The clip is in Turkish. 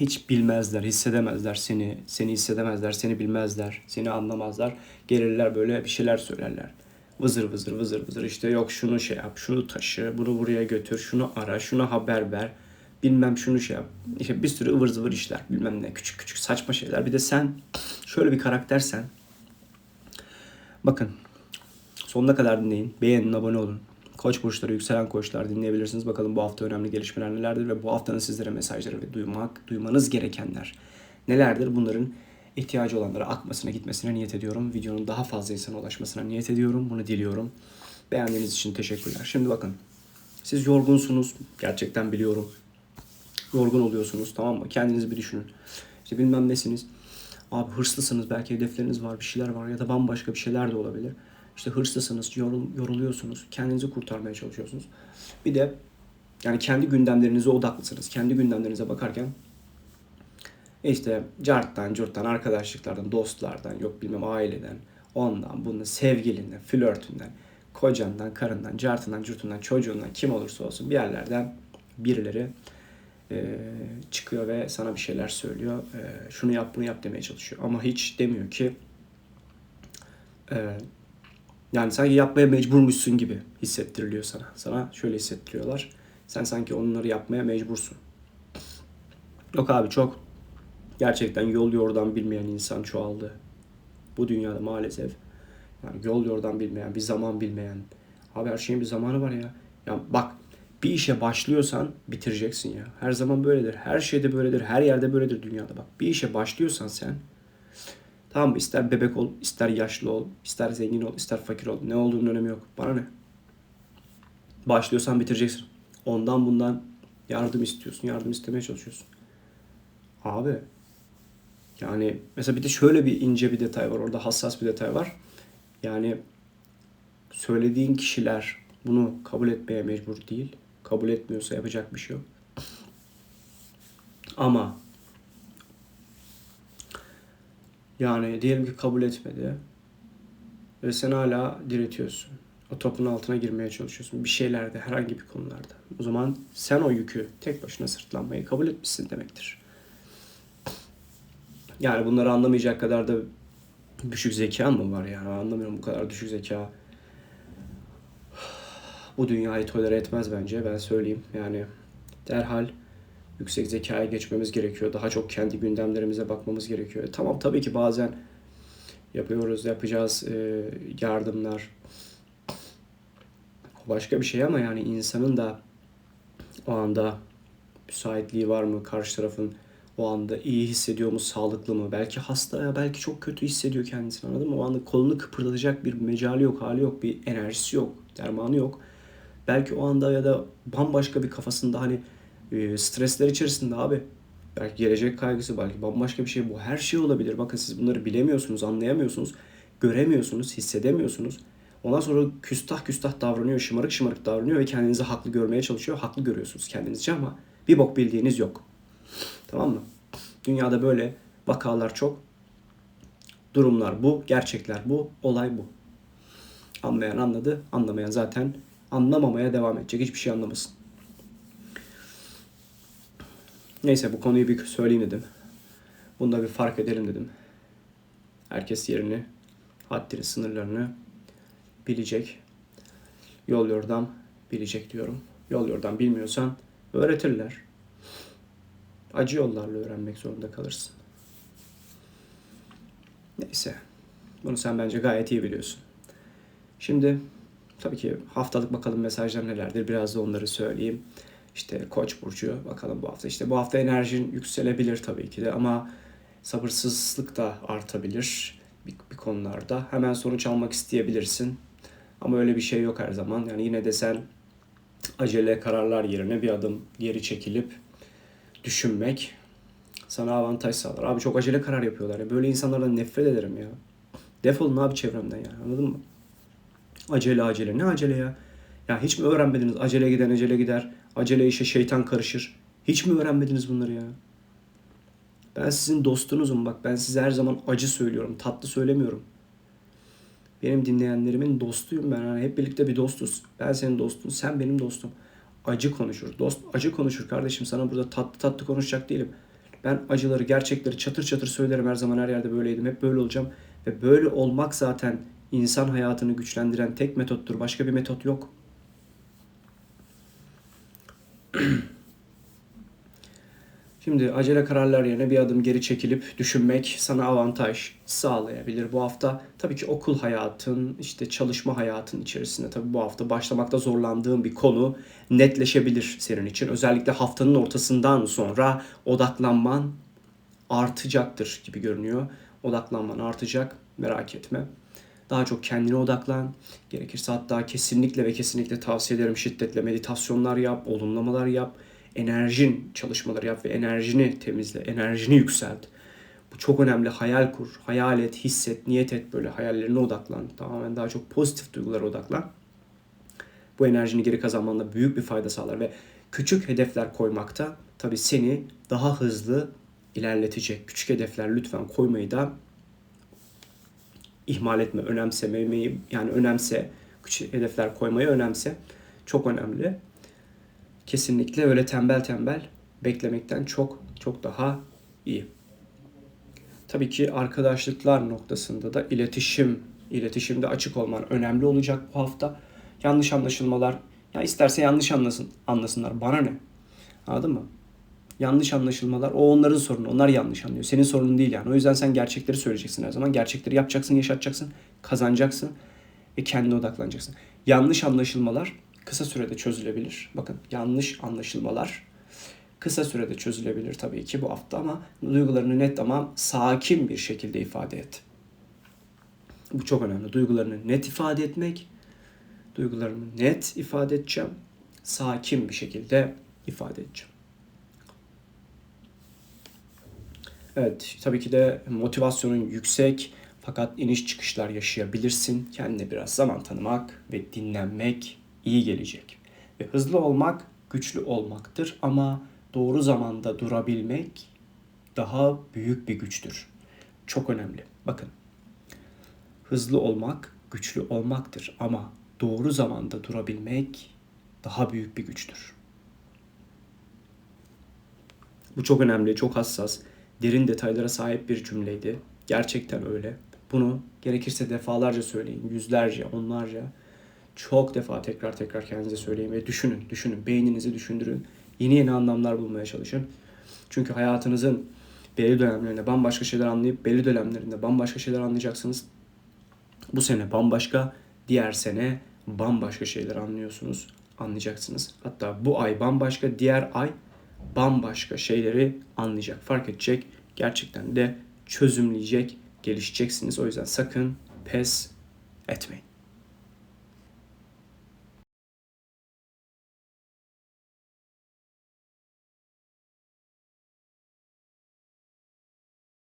hiç bilmezler, hissedemezler seni, seni hissedemezler, seni bilmezler, seni anlamazlar. Gelirler böyle bir şeyler söylerler. Vızır vızır vızır vızır işte yok şunu şey yap, şunu taşı, bunu buraya götür, şunu ara, şuna haber ver. Bilmem şunu şey yap. İşte bir sürü ıvır zıvır işler, bilmem ne küçük küçük saçma şeyler. Bir de sen şöyle bir karaktersen. Bakın sonuna kadar dinleyin, beğenin, abone olun. Koç burçları, yükselen koçlar dinleyebilirsiniz. Bakalım bu hafta önemli gelişmeler nelerdir ve bu haftanın sizlere mesajları ve duymak, duymanız gerekenler nelerdir? Bunların ihtiyacı olanlara akmasına, gitmesine niyet ediyorum. Videonun daha fazla insana ulaşmasına niyet ediyorum. Bunu diliyorum. Beğendiğiniz için teşekkürler. Şimdi bakın. Siz yorgunsunuz. Gerçekten biliyorum. Yorgun oluyorsunuz tamam mı? Kendinizi bir düşünün. İşte bilmem nesiniz. Abi hırslısınız. Belki hedefleriniz var, bir şeyler var ya da bambaşka bir şeyler de olabilir. İşte hırslısınız, yorul, yoruluyorsunuz. Kendinizi kurtarmaya çalışıyorsunuz. Bir de yani kendi gündemlerinize odaklısınız. Kendi gündemlerinize bakarken işte carttan, curttan, arkadaşlıklardan, dostlardan, yok bilmem aileden, ondan, bundan, sevgilinden, flörtünden, kocandan, karından, cartından, curtundan, çocuğundan, kim olursa olsun bir yerlerden birileri e, çıkıyor ve sana bir şeyler söylüyor. E, şunu yap, bunu yap demeye çalışıyor. Ama hiç demiyor ki e, yani sanki yapmaya mecburmuşsun gibi hissettiriliyor sana. Sana şöyle hissettiriyorlar. Sen sanki onları yapmaya mecbursun. Yok abi çok gerçekten yol yordan bilmeyen insan çoğaldı. Bu dünyada maalesef. Yani yol yordan bilmeyen, bir zaman bilmeyen. Abi her şeyin bir zamanı var ya. Ya bak bir işe başlıyorsan bitireceksin ya. Her zaman böyledir. Her şeyde böyledir. Her yerde böyledir dünyada bak. Bir işe başlıyorsan sen Tamam mı? İster bebek ol, ister yaşlı ol, ister zengin ol, ister fakir ol. Ne olduğunun önemi yok. Bana ne? Başlıyorsan bitireceksin. Ondan bundan yardım istiyorsun. Yardım istemeye çalışıyorsun. Abi yani mesela bir de şöyle bir ince bir detay var. Orada hassas bir detay var. Yani söylediğin kişiler bunu kabul etmeye mecbur değil. Kabul etmiyorsa yapacak bir şey yok. Ama yani diyelim ki kabul etmedi ve sen hala diretiyorsun. O topun altına girmeye çalışıyorsun bir şeylerde, herhangi bir konularda. O zaman sen o yükü tek başına sırtlanmayı kabul etmişsin demektir. Yani bunları anlamayacak kadar da düşük zeka mı var yani? Anlamıyorum bu kadar düşük zeka. Bu dünyayı tolere etmez bence ben söyleyeyim. Yani derhal yüksek zekaya geçmemiz gerekiyor. Daha çok kendi gündemlerimize bakmamız gerekiyor. E, tamam tabii ki bazen yapıyoruz, yapacağız e, yardımlar. Başka bir şey ama yani insanın da o anda müsaitliği var mı? Karşı tarafın o anda iyi hissediyor mu? Sağlıklı mı? Belki hasta ya belki çok kötü hissediyor kendisini anladın mı? O anda kolunu kıpırdatacak bir mecali yok, hali yok, bir enerjisi yok, dermanı yok. Belki o anda ya da bambaşka bir kafasında hani e, stresler içerisinde abi. Belki gelecek kaygısı, belki bambaşka bir şey. Bu her şey olabilir. Bakın siz bunları bilemiyorsunuz, anlayamıyorsunuz, göremiyorsunuz, hissedemiyorsunuz. Ondan sonra küstah küstah davranıyor, şımarık şımarık davranıyor ve kendinizi haklı görmeye çalışıyor. Haklı görüyorsunuz kendinizce ama bir bok bildiğiniz yok. Tamam mı? Dünyada böyle vakalar çok. Durumlar bu, gerçekler bu, olay bu. Anlayan anladı, anlamayan zaten anlamamaya devam edecek. Hiçbir şey anlamasın. Neyse bu konuyu bir söyleyeyim dedim. Bunda bir fark edelim dedim. Herkes yerini, haddini, sınırlarını bilecek. Yol yordam bilecek diyorum. Yol yordam bilmiyorsan öğretirler. Acı yollarla öğrenmek zorunda kalırsın. Neyse. Bunu sen bence gayet iyi biliyorsun. Şimdi tabii ki haftalık bakalım mesajlar nelerdir. Biraz da onları söyleyeyim. İşte Koç burcu bakalım bu hafta. İşte bu hafta enerjin yükselebilir tabii ki de ama sabırsızlık da artabilir bir, bir konularda. Hemen sonuç almak isteyebilirsin. Ama öyle bir şey yok her zaman. Yani yine de sen acele kararlar yerine bir adım geri çekilip düşünmek sana avantaj sağlar. Abi çok acele karar yapıyorlar ya. Böyle insanlardan nefret ederim ya. Defolun abi çevremden ya. Anladın mı? Acele acele. Ne acele ya? Ya hiç mi öğrenmediniz? Acele giden acele gider. Acele işe şeytan karışır. Hiç mi öğrenmediniz bunları ya? Ben sizin dostunuzum bak. Ben size her zaman acı söylüyorum. Tatlı söylemiyorum. Benim dinleyenlerimin dostuyum ben. Yani hep birlikte bir dostuz. Ben senin dostun, sen benim dostum. Acı konuşur. Dost acı konuşur kardeşim. Sana burada tatlı tatlı konuşacak değilim. Ben acıları, gerçekleri çatır çatır söylerim. Her zaman her yerde böyleydim. Hep böyle olacağım. Ve böyle olmak zaten insan hayatını güçlendiren tek metottur. Başka bir metot yok. Şimdi acele kararlar yerine bir adım geri çekilip düşünmek sana avantaj sağlayabilir bu hafta. Tabii ki okul hayatın, işte çalışma hayatın içerisinde tabii bu hafta başlamakta zorlandığın bir konu netleşebilir senin için. Özellikle haftanın ortasından sonra odaklanman artacaktır gibi görünüyor. Odaklanman artacak, merak etme. Daha çok kendine odaklan. Gerekirse hatta kesinlikle ve kesinlikle tavsiye ederim şiddetle meditasyonlar yap, olumlamalar yap enerjin çalışmaları yap ve enerjini temizle, enerjini yükselt. Bu çok önemli. Hayal kur, hayal et, hisset, niyet et böyle hayallerine odaklan. Tamamen daha çok pozitif duygulara odaklan. Bu enerjini geri kazanmanda büyük bir fayda sağlar ve küçük hedefler koymakta tabii seni daha hızlı ilerletecek. Küçük hedefler lütfen koymayı da ihmal etme, önemsememeyi yani önemse, küçük hedefler koymayı önemse. Çok önemli kesinlikle öyle tembel tembel beklemekten çok çok daha iyi. Tabii ki arkadaşlıklar noktasında da iletişim, iletişimde açık olman önemli olacak bu hafta. Yanlış anlaşılmalar, ya isterse yanlış anlasın, anlasınlar. Bana ne? Anladın mı? Yanlış anlaşılmalar o onların sorunu. Onlar yanlış anlıyor. Senin sorunun değil yani. O yüzden sen gerçekleri söyleyeceksin her zaman. Gerçekleri yapacaksın, yaşatacaksın, kazanacaksın ve kendine odaklanacaksın. Yanlış anlaşılmalar kısa sürede çözülebilir. Bakın yanlış anlaşılmalar kısa sürede çözülebilir tabii ki bu hafta ama duygularını net ama sakin bir şekilde ifade et. Bu çok önemli. Duygularını net ifade etmek. Duygularımı net ifade edeceğim. Sakin bir şekilde ifade edeceğim. Evet, tabii ki de motivasyonun yüksek fakat iniş çıkışlar yaşayabilirsin. Kendine biraz zaman tanımak ve dinlenmek iyi gelecek. Ve hızlı olmak güçlü olmaktır ama doğru zamanda durabilmek daha büyük bir güçtür. Çok önemli. Bakın. Hızlı olmak güçlü olmaktır ama doğru zamanda durabilmek daha büyük bir güçtür. Bu çok önemli, çok hassas, derin detaylara sahip bir cümleydi. Gerçekten öyle. Bunu gerekirse defalarca söyleyin, yüzlerce, onlarca çok defa tekrar tekrar kendinize söyleyin ve düşünün, düşünün. Beyninizi düşündürün. Yeni yeni anlamlar bulmaya çalışın. Çünkü hayatınızın belli dönemlerinde bambaşka şeyler anlayıp belli dönemlerinde bambaşka şeyler anlayacaksınız. Bu sene bambaşka, diğer sene bambaşka şeyler anlıyorsunuz, anlayacaksınız. Hatta bu ay bambaşka, diğer ay bambaşka şeyleri anlayacak, fark edecek. Gerçekten de çözümleyecek, gelişeceksiniz. O yüzden sakın pes etmeyin.